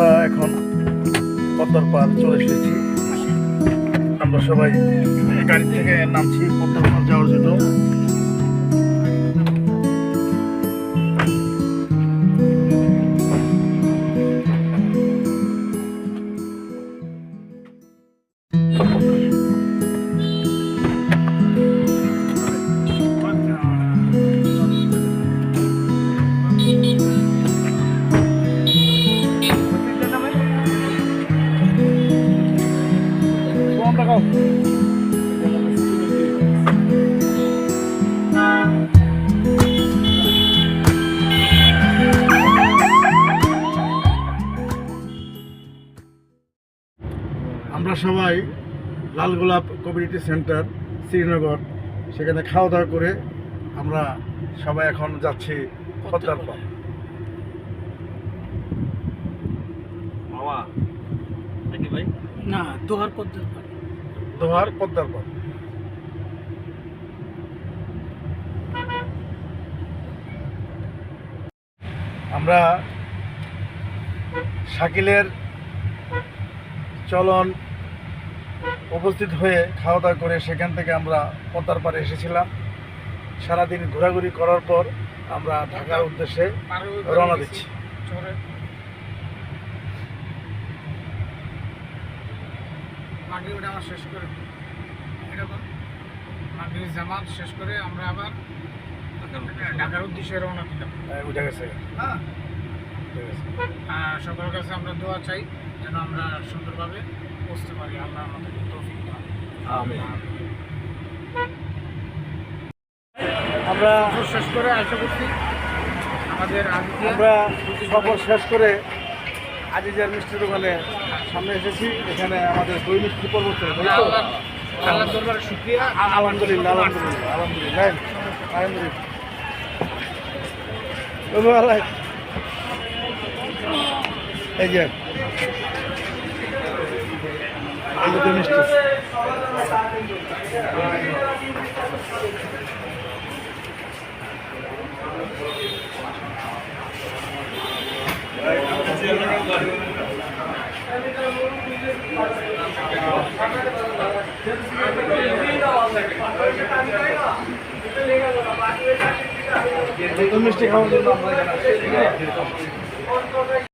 আমরা এখন পদ্মার পাল চলে এসেছি। আমরা সবাই গাড়ি থেকে নামছি পদ্মার পাল যাওয়ার জন্য। আমরা সবাই লাল গোলাপ কমিউনিটি সেন্টার শ্রীনগর সেখানে খাওয়া দাওয়া করে আমরা সবাই এখন যাচ্ছি পদ্মার পর মামা নাকি ভাই? না দোহার পদ্ধতি দোহার পদ্মার পর আমরা শাকিলের চলন উপস্থিত হয়ে খাওয়া দাওয়া করে সেখান থেকে আমরা পদ্মার পাড়ে এসেছিলাম। সারাদিন ঘোরাঘুরি করার পর আমরা ঢাকার উদ্দেশ্যে রওনা দিচ্ছি। মাগরিব নামাজ শেষ করে এরকম। মাগরিব জামাত শেষ করে আমরা আবার ঢাকার উদ্দেশ্যে রওনা দিলাম। আহ, উঠে গেছে। হ্যাঁ। উঠে গেছে। আর সকলের কাছে আমরা দোয়া চাই যেন আমরা সুন্দরভাবে পৌঁছতে পারি। আল্লাহ আমাদের তৌফিক আমরা শেষ করে আশা করছি আমাদের আমরা সফর শেষ করে আজিজার মিষ্টি দোকানে সামনে এসেছি। এখানে আমাদের দই মিষ্টি পর্ব আলহামদুলিল্লাহ আলহামদুলিল্লাহ আলহামদুলিল্লাহ আলহামদুলিল্লাহ এই যে। এই যে দই মিষ্টি। মিষ্টি খাওয়ার জন্য।